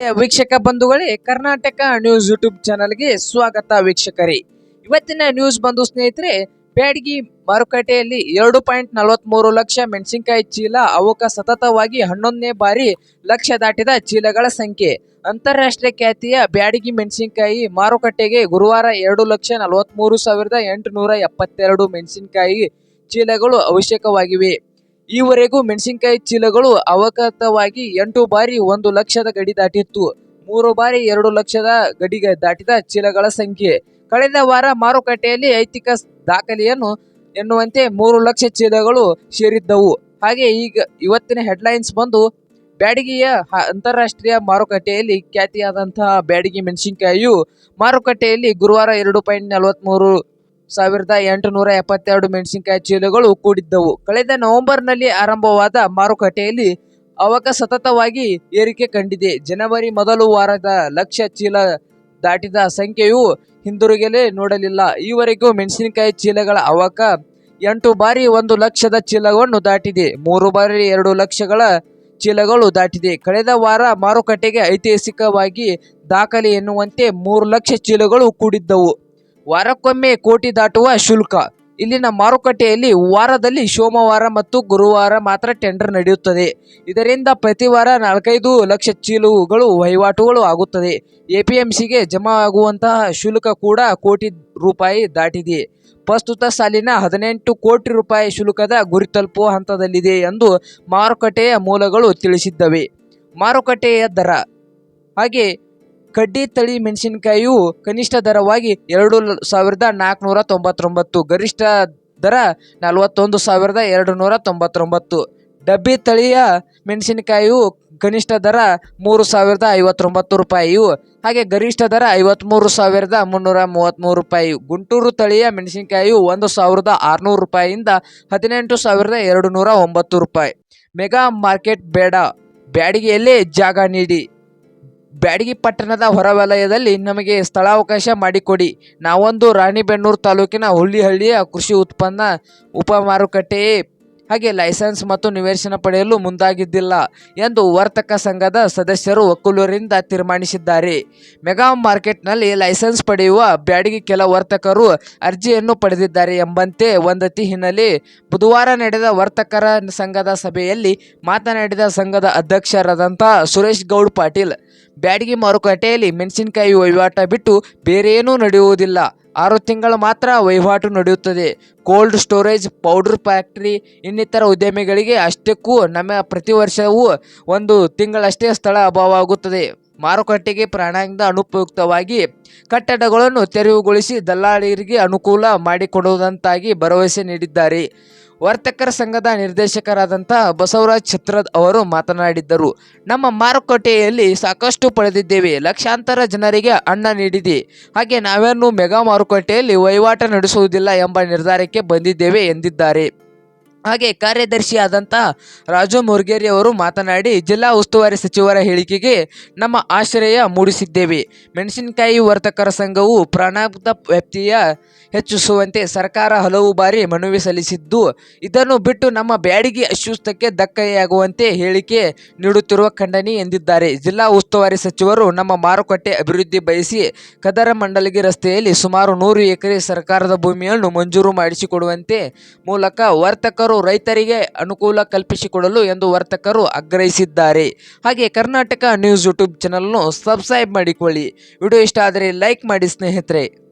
ವೀಕ್ಷಕ ಬಂಧುಗಳೇ, Karnataka news YouTube ಚಾನಲ್ಗೆ ಸ್ವಾಗತ ವೀಕ್ಷಕರೇ. ಇವತ್ತಿನ ನ್ಯೂಸ್ ಬಂಧು ಸ್ನೇಹಿತರೆ, ಬ್ಯಾಡಗಿ ಮಾರುಕಟ್ಟೆಯಲ್ಲಿ ಎರಡು ಪಾಯಿಂಟ್ ನಲವತ್ಮೂರು ಲಕ್ಷ ಮೆಣಸಿನಕಾಯಿ ಚೀಲ, ಅವಕ ಸತತವಾಗಿ ಹನ್ನೊಂದನೇ ಬಾರಿ ಲಕ್ಷ ದಾಟಿದ ಚೀಲಗಳ ಸಂಖ್ಯೆ. ಅಂತಾರಾಷ್ಟ್ರೀಯ ಖ್ಯಾತಿಯ ಬ್ಯಾಡಗಿ ಮೆಣಸಿನಕಾಯಿ ಮಾರುಕಟ್ಟೆಗೆ ಗುರುವಾರ ಎರಡು ಲಕ್ಷ ನಲವತ್ಮೂರು ಸಾವಿರದ ಎಂಟುನೂರ ಎಪ್ಪತ್ತೆರಡು ಮೆಣಸಿನಕಾಯಿ ಚೀಲಗಳು ಅವಶ್ಯಕವಾಗಿವೆ. ಈವರೆಗೂ ಮೆಣಸಿನಕಾಯಿ ಚೀಲಗಳು ಅವಕತವಾಗಿ ಎಂಟು ಬಾರಿ ಒಂದು ಲಕ್ಷದ ಗಡಿ ದಾಟಿತ್ತು. ಮೂರು ಬಾರಿ ಎರಡು ಲಕ್ಷದ ಗಡಿ ದಾಟಿದ ಚೀಲಗಳ ಸಂಖ್ಯೆ. ಕಳೆದ ವಾರ ಮಾರುಕಟ್ಟೆಯಲ್ಲಿ ಐತಿಕ ದಾಖಲೆಯನ್ನು ಎನ್ನುವಂತೆ ಮೂರು ಲಕ್ಷ ಚೀಲಗಳು ಸೇರಿದ್ದವು. ಹಾಗೆ ಈಗ ಇವತ್ತಿನ ಹೆಡ್ಲೈನ್ಸ್ ಬಂದು ಬ್ಯಾಡಗಿಯ ಅಂತಾರಾಷ್ಟ್ರೀಯ ಮಾರುಕಟ್ಟೆಯಲ್ಲಿ ಖ್ಯಾತಿಯಾದಂತಹ ಬ್ಯಾಡಗಿ ಮೆಣಸಿನಕಾಯಿಯು ಮಾರುಕಟ್ಟೆಯಲ್ಲಿ ಗುರುವಾರ ಎರಡು ಪಾಯಿಂಟ್ ನಲವತ್ಮೂರು ಸಾವಿರದ ಎಂಟುನೂರ ಎಪ್ಪತ್ತೆರಡು ಮೆಣಸಿನಕಾಯಿ ಚೀಲಗಳು ಕೂಡಿದ್ದವು. ಕಳೆದ ನವೆಂಬರ್ನಲ್ಲಿ ಆರಂಭವಾದ ಮಾರುಕಟ್ಟೆಯಲ್ಲಿ ಅವಕ ಸತತವಾಗಿ ಏರಿಕೆ ಕಂಡಿದೆ. ಜನವರಿ ಮೊದಲು ವಾರದ ಲಕ್ಷ ಚೀಲ ದಾಟಿದ ಸಂಖ್ಯೆಯು ಹಿಂದಿರುಗಲೇ ನೋಡಲಿಲ್ಲ. ಈವರೆಗೂ ಮೆಣಸಿನಕಾಯಿ ಚೀಲಗಳ ಅವಕ ಎಂಟು ಬಾರಿ ಒಂದು ಲಕ್ಷದ ಚೀಲವನ್ನು ದಾಟಿದೆ. ಮೂರು ಬಾರಿ ಎರಡು ಲಕ್ಷಗಳ ಚೀಲಗಳು ದಾಟಿದೆ. ಕಳೆದ ವಾರ ಮಾರುಕಟ್ಟೆಗೆ ಐತಿಹಾಸಿಕವಾಗಿ ದಾಖಲೆ ಎನ್ನುವಂತೆ ಮೂರು ಲಕ್ಷ ಚೀಲಗಳು ಕೂಡಿದ್ದವು. ವಾರಕ್ಕೊಮ್ಮೆ ಕೋಟಿ ದಾಟುವ ಶುಲ್ಕ. ಇಲ್ಲಿನ ಮಾರುಕಟ್ಟೆಯಲ್ಲಿ ವಾರದಲ್ಲಿ ಸೋಮವಾರ ಮತ್ತು ಗುರುವಾರ ಮಾತ್ರ ಟೆಂಡರ್ ನಡೆಯುತ್ತದೆ. ಇದರಿಂದ ಪ್ರತಿ ವಾರ ನಾಲ್ಕೈದು ಲಕ್ಷ ಚೀಲುಗಳು, ವಹಿವಾಟುಗಳು ಆಗುತ್ತದೆ. ಎಪಿಎಂಸಿಗೆ ಜಮಾ ಆಗುವಂತಹ ಶುಲ್ಕ ಕೂಡ ಕೋಟಿ ರೂಪಾಯಿ ದಾಟಿದೆ. ಪ್ರಸ್ತುತ ಸಾಲಿನ ಹದಿನೆಂಟು ಕೋಟಿ ರೂಪಾಯಿ ಶುಲ್ಕದ ಗುರಿ ತಲುಪುವ ಹಂತದಲ್ಲಿದೆ ಎಂದು ಮಾರುಕಟ್ಟೆಯ ಮೂಲಗಳು ತಿಳಿಸಿದ್ದವೆ. ಮಾರುಕಟ್ಟೆಯ ದರ. ಹಾಗೆ ಕಡ್ಡಿ ತಳಿ ಮೆಣಸಿನಕಾಯಿಯು ಕನಿಷ್ಠ ದರವಾಗಿ ಎರಡು ಸಾವಿರದ ನಾಲ್ಕುನೂರ ತೊಂಬತ್ತೊಂಬತ್ತು, ಗರಿಷ್ಠ ದರ ನಲವತ್ತೊಂದು ಸಾವಿರದ ಎರಡು ನೂರ ತೊಂಬತ್ತೊಂಬತ್ತು. ಡಬ್ಬಿ ತಳಿಯ ಮೆಣಸಿನಕಾಯಿಯು ಕನಿಷ್ಠ ದರ ಮೂರು ಸಾವಿರದ ಐವತ್ತೊಂಬತ್ತು ರೂಪಾಯಿಯು, ಹಾಗೆ ಗರಿಷ್ಠ ದರ ಐವತ್ತ್ಮೂರು ಸಾವಿರದ ಮುನ್ನೂರ ಮೂವತ್ತ್ಮೂರು ರೂಪಾಯಿ ಗುಂಟೂರು ತಳಿಯ ಮೆಣಸಿನಕಾಯಿಯು ಒಂದು ಸಾವಿರದ ಆರುನೂರು ರೂಪಾಯಿಯಿಂದ ಹದಿನೆಂಟು ಸಾವಿರದ ಎರಡು ನೂರ ಒಂಬತ್ತು ರೂಪಾಯಿ. ಮೆಗಾ ಮಾರ್ಕೆಟ್ ಬೇಡ. ಬ್ಯಾಡಿಗೆಯಲ್ಲೇ ಜಾಗ ನೀಡಿ. ಬ್ಯಾಡಗಿ ಪಟ್ಟಣದ ಹೊರವಲಯದಲ್ಲಿ ನಮಗೆ ಸ್ಥಳಾವಕಾಶ ಮಾಡಿಕೊಡಿ. ನಾವೊಂದು ರಾಣಿಬೆನ್ನೂರು ತಾಲೂಕಿನ ಹುಲ್ಲಿಹಳ್ಳಿಯ ಕೃಷಿ ಉತ್ಪನ್ನ ಉಪ ಮಾರುಕಟ್ಟೆಯೇ ಹಾಗೆ ಲೈಸೆನ್ಸ್ ಮತ್ತು ನಿವೇಶನ ಪಡೆಯಲು ಮುಂದಾಗಿದ್ದಿಲ್ಲ ಎಂದು ವರ್ತಕ ಸಂಘದ ಸದಸ್ಯರು ಒಕ್ಕಲೂರಿಂದ ತೀರ್ಮಾನಿಸಿದ್ದಾರೆ. ಮೆಗಾ ಮಾರ್ಕೆಟ್ನಲ್ಲಿ ಲೈಸೆನ್ಸ್ ಪಡೆಯುವ ಬ್ಯಾಡಗಿ ಕೆಲ ವರ್ತಕರು ಅರ್ಜಿಯನ್ನು ಪಡೆದಿದ್ದಾರೆ ಎಂಬಂತೆ ಒಂದತಿ ಹಿನ್ನೆಲೆ ಬುಧವಾರ ನಡೆದ ವರ್ತಕರ ಸಂಘದ ಸಭೆಯಲ್ಲಿ ಮಾತನಾಡಿದ ಸಂಘದ ಅಧ್ಯಕ್ಷರಾದಂಥ ಸುರೇಶ್ ಗೌಡ್ ಪಾಟೀಲ್ ಬ್ಯಾಡಗಿ ಮಾರುಕಟ್ಟೆಯಲ್ಲಿ ಮೆಣಸಿನಕಾಯಿ ವಹಿವಾಟ ಬಿಟ್ಟು ಬೇರೇನೂ ನಡೆಯುವುದಿಲ್ಲ. ಆರು ತಿಂಗಳು ಮಾತ್ರ ವಹಿವಾಟು ನಡೆಯುತ್ತದೆ. ಕೋಲ್ಡ್ ಸ್ಟೋರೇಜ್, ಪೌಡರ್ ಫ್ಯಾಕ್ಟರಿ ಇನ್ನಿತರ ಉದ್ಯಮಿಗಳಿಗೆ ಅಷ್ಟಕ್ಕೂ ನಮ್ಮ ಪ್ರತಿ ವರ್ಷವೂ ಒಂದು ತಿಂಗಳಷ್ಟೇ ಸ್ಥಳ ಅಭಾವ ಆಗುತ್ತದೆ ಮಾರುಕಟ್ಟೆಗೆ ಪ್ರಾಣದಿಂದ ಅನುಪಯುಕ್ತವಾಗಿ ಕಟ್ಟಡಗಳನ್ನು ತೆರವುಗೊಳಿಸಿ ದಲ್ಲಾಳಿಗರಿಗೆ ಅನುಕೂಲ ಮಾಡಿಕೊಡುವುದಂತಾಗಿ ಭರವಸೆ ನೀಡಿದ್ದಾರೆ. ವರ್ತಕರ ಸಂಘದ ನಿರ್ದೇಶಕರಾದಂಥ ಬಸವರಾಜ್ ಛತ್ರದ್ ಅವರು ಮಾತನಾಡಿದ್ದರು. ನಮ್ಮ ಮಾರುಕಟ್ಟೆಯಲ್ಲಿ ಸಾಕಷ್ಟು ಪಡೆದಿದ್ದೇವೆ. ಲಕ್ಷಾಂತರ ಜನರಿಗೆ ಅನ್ನ ನೀಡಿದೆ. ಹಾಗೆ ನಾವೇನು ಮೆಗಾ ಮಾರುಕಟ್ಟೆಯಲ್ಲಿ ವಹಿವಾಟ ನಡೆಸುವುದಿಲ್ಲ ಎಂಬ ನಿರ್ಧಾರಕ್ಕೆ ಬಂದಿದ್ದೇವೆ ಎಂದಿದ್ದಾರೆ. ಹಾಗೆ ಕಾರ್ಯದರ್ಶಿಯಾದಂಥ ರಾಜು ಮುರ್ಗೇರಿ ಅವರು ಮಾತನಾಡಿ, ಜಿಲ್ಲಾ ಉಸ್ತುವಾರಿ ಸಚಿವರ ಹೇಳಿಕೆಗೆ ನಮ್ಮ ಆಶ್ರಯ ಮೂಡಿಸಿದ್ದೇವೆ. ಮೆಣಸಿನಕಾಯಿ ವರ್ತಕರ ಸಂಘವು ಪ್ರಾಣಾಂತ ವ್ಯಾಪ್ತಿಯ ಹೆಚ್ಚಿಸುವಂತೆ ಸರ್ಕಾರ ಹಲವು ಬಾರಿ ಮನವಿ ಸಲ್ಲಿಸಿದ್ದು, ಇದನ್ನು ಬಿಟ್ಟು ನಮ್ಮ ಬ್ಯಾಡಿಗೆ ಅಸ್ವಸ್ಥಕ್ಕೆ ಧಕ್ಕೆಯಾಗುವಂತೆ ಹೇಳಿಕೆ ನೀಡುತ್ತಿರುವ ಖಂಡನೆ ಎಂದಿದ್ದಾರೆ. ಜಿಲ್ಲಾ ಉಸ್ತುವಾರಿ ಸಚಿವರು ನಮ್ಮ ಮಾರುಕಟ್ಟೆ ಅಭಿವೃದ್ಧಿ ಬಯಸಿ ಕದರ ಮಂಡಲಗಿ ರಸ್ತೆಯಲ್ಲಿ ಸುಮಾರು ನೂರು ಎಕರೆ ಸರ್ಕಾರದ ಭೂಮಿಯನ್ನು ಮಂಜೂರು ಮಾಡಿಸಿಕೊಡುವಂತೆ ಮೂಲಕ ವರ್ತಕರು ರೈತರಿಗೆ ಅನುಕೂಲ ಕಲ್ಪಿಸಿಕೊಡಲು ಎಂದು ವರ್ತಕರು ಆಗ್ರಹಿಸಿದ್ದಾರೆ. ಹಾಗೆ ಕರ್ನಾಟಕ ನ್ಯೂಸ್ ಯೂಟ್ಯೂಬ್ ಚಾನಲ್ನು ಸಬ್ಸ್ಕ್ರೈಬ್ ಮಾಡಿಕೊಳ್ಳಿ. ವಿಡಿಯೋ ಇಷ್ಟ ಆದರೆ ಲೈಕ್ ಮಾಡಿ ಸ್ನೇಹಿತರೆ.